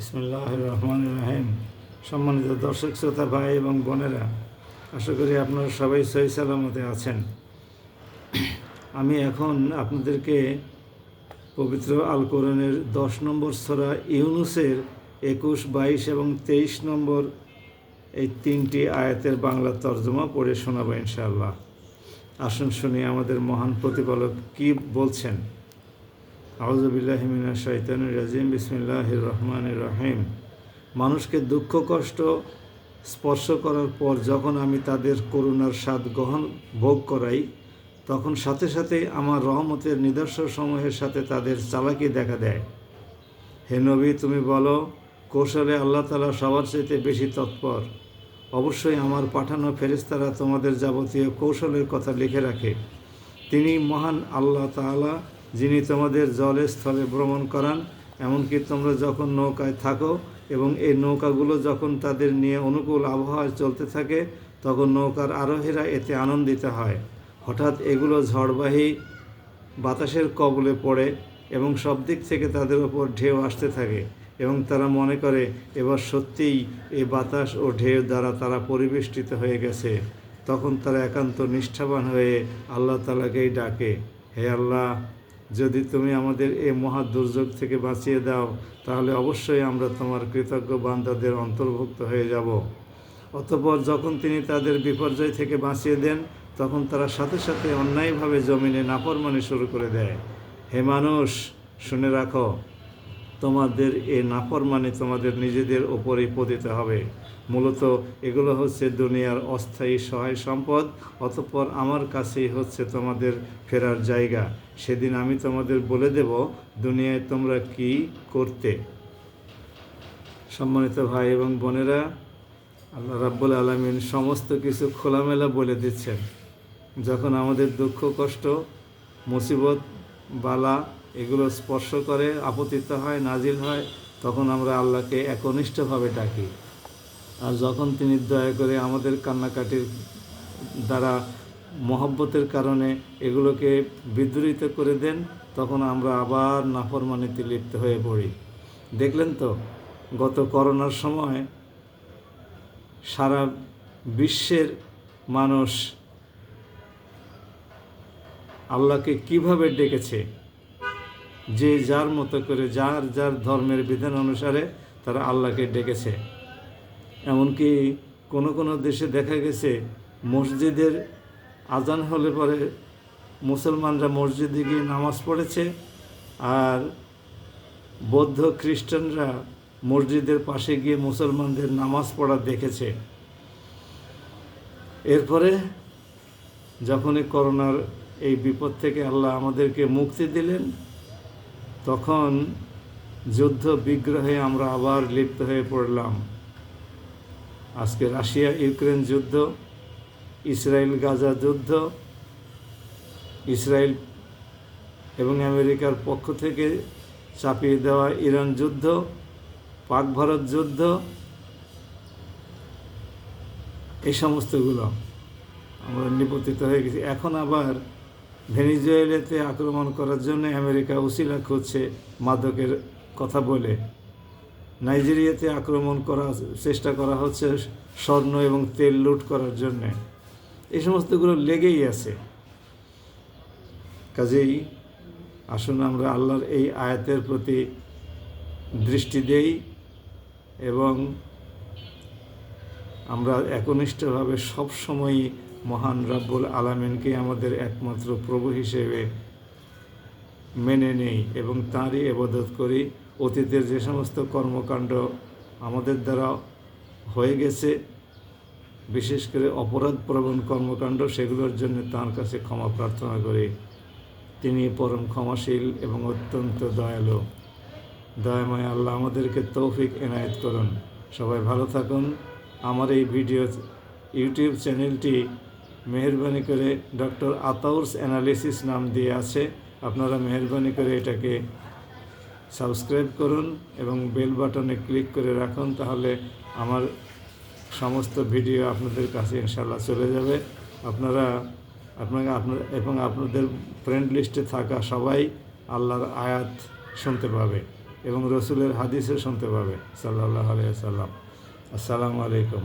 ইসমিল্লাহ রহমান রাহিম। সম্মানিত দর্শক, শ্রোতা, ভাই এবং বোনেরা, আশা করি আপনারা সবাই সহি সালামতে আছেন। আমি এখন আপনাদেরকে পবিত্র আল কোরআনের দশ নম্বর সরা ইউনুসের একুশ, বাইশ এবং তেইশ নম্বর এই তিনটি আয়াতের বাংলা তর্জমা পড়ে শোনাবো ইনশাআল্লাহ। আসুন শুনি আমাদের মহান প্রতিপালক কি বলছেন। আউজবিল্লাহিমিনা শৈতানুর রাজিম বিসমিল্লাহ রহমান রহিম। মানুষকে দুঃখ, কষ্ট স্পর্শ করার পর যখন আমি তাদের করুণার স্বাদ গ্রহণ, ভোগ করাই, তখন সাথে সাথে আমার রহমতের নিদর্শন সমূহের সাথে তাদের চালাকি দেখা দেয়। হে নবী, তুমি বলো, কৌশলে আল্লাহ তালা সবার চাইতে বেশি তৎপর। অবশ্যই আমার পাঠানো ফেরিস্তারা তোমাদের যাবতীয় কৌশলের কথা লিখে রাখে। তিনি মহান আল্লাহ তাআলা যিনি তোমাদের জলে স্থলে ভ্রমণ করান, এমনকি তোমরা যখন নৌকায় থাকো এবং এই নৌকাগুলো যখন তাদের নিয়ে অনুকূল আবহাওয়ায় চলতে থাকে, তখন নৌকার আরোহীরা এতে আনন্দিত হয়। হঠাৎ এগুলো ঝড়বাহী বাতাসের কবলে পড়ে এবং সব দিক থেকে তাদের ওপর ঢেউ আসতে থাকে এবং তারা মনে করে, এবার সত্যিই এই বাতাস ও ঢেউ দ্বারা তারা পরিবেষ্টিত হয়ে গেছে। তখন তারা একান্ত নিষ্ঠাবান হয়ে আল্লাহ তালাকেই ডাকে, হে আল্লাহ যদি তুমি আমাদের এই মহা দুর্যোগ থেকে বাঁচিয়ে দাও, তাহলে অবশ্যই আমরা তোমার কৃতজ্ঞ বান্দাদের অন্তর্ভুক্ত হয়ে যাব। অতপর যখন তিনি তাদের বিপর্যয় থেকে বাঁচিয়ে দেন, তখন তারা সাথে সাথে অন্যায়ভাবে জমিনে নাপরমানি শুরু করে দেয়। হে মানুষ, শুনে রাখো তোমাদের এ নাফরমানি তোমাদের নিজেদের ওপরেই পতিত হবে। মূলত এগুলো হচ্ছে দুনিয়ার অস্থায়ী সহায় সম্পদ, অতঃপর আমার কাছেই হচ্ছে তোমাদের ফেরার জায়গা। সেদিন আমি তোমাদের বলে দেব, দুনিয়ায় তোমরা কি করতে? সম্মানিত ভাই এবং বোনেরা, আল্লাহ রাব্বুল আলমিন সমস্ত কিছু খোলামেলা বলে দিচ্ছেন। যখন আমাদের দুঃখ, কষ্ট, মুসিবত, বালা এগুলো স্পর্শ করে, আপতিত হয়, নাজিল হয়, তখন আমরা আল্লাহকে একনিষ্ঠভাবে ডাকি। আর যখন তিনি দয়া করে আমাদের কান্নাকাটির দ্বারা মহব্বতের কারণে এগুলোকে বিদ্রোহিত করে দেন, তখন আমরা আবার নাফরমানিতে লিপ্ত হয়ে পড়ি। দেখলেন তো, গত করোনার সময় সারা বিশ্বের মানুষ আল্লাহকে কীভাবে ডেকেছে? যে যার মতো করে যার যার ধর্মের বিধান অনুসারে তারা আল্লাহকে ডেকেছে। এমনকি কোনো কোনো দেশে দেখা গেছে, মসজিদের আজান হলে পরে মুসলমানরা মসজিদে গিয়ে নামাজ পড়েছে আর বৌদ্ধ খ্রিস্টানরা মসজিদের পাশে গিয়ে মুসলমানদের নামাজ পড়া দেখেছে। এরপরে যখনই করোনার এই বিপদ থেকে আল্লাহ আমাদেরকে মুক্তি দিলেন তখন যুদ্ধ বিগ্রহে আমরা আবার লিপ্ত হয়ে পড়লাম। আজকে রাশিয়া ইউক্রেন যুদ্ধ, ইসরায়েল গাজা যুদ্ধ, ইসরায়েল এবং আমেরিকার পক্ষ থেকে চাপিয়ে দেওয়া ইরান যুদ্ধ, পাক ভারত যুদ্ধ, এই সমস্তগুলো আমরা নিপতিত হয়ে গেছি। এখন আবার ভেনিজুয়েলাতে আক্রমণ করার জন্য আমেরিকা উসিলা খুঁজছে মাদকের কথা বলে। নাইজেরিয়াতে আক্রমণ করা চেষ্টা করা হচ্ছে স্বর্ণ এবং তেল লুট করার জন্য। এই সমস্তগুলো লেগেই আছে। কাজেই আসুন আমরা আল্লাহর এই আয়াতের প্রতি দৃষ্টি দেই এবং আমরা একনিষ্ঠভাবে সবসময়ই মহান রাব্বুল আলামিনকে আমাদের একমাত্র প্রভু হিসেবে মেনে নেই এবং তাঁরই এবাদত করি। অতীতের যে সমস্ত কর্মকাণ্ড আমাদের দ্বারা হয়ে গেছে, বিশেষ করে অপরাধপ্রবণ কর্মকাণ্ড, সেগুলোর জন্য তাঁর কাছে ক্ষমা প্রার্থনা করি। তিনি পরম ক্ষমাশীল এবং অত্যন্ত দয়ালু। দয়াময় আল্লাহ, আমাদেরকে তৌফিক এনায়েত করুন। সবাই ভালো থাকুন। আমার এই ভিডিও ইউটিউব চ্যানেলটি মেহরবানি করে ডক্টর আতাউর্স অ্যানালিসিস নাম দিয়ে আছে। আপনারা মেহরবানি করে এটাকে সাবস্ক্রাইব করুন এবং বেল বাটনে ক্লিক করে রাখুন, তাহলে আমার সমস্ত ভিডিও আপনাদের কাছে ইনশাল্লাহ চলে যাবে। আপনারা, আপনাকে আপনার, এবং আপনাদের ফ্রেন্ড লিস্টে থাকা সবাই আল্লাহর আয়াত শুনতে পাবে এবং রসুলের হাদিসও শুনতে পাবে সাল্লাহ আলিয়া সাল্লাম আসসালামু আলাইকুম।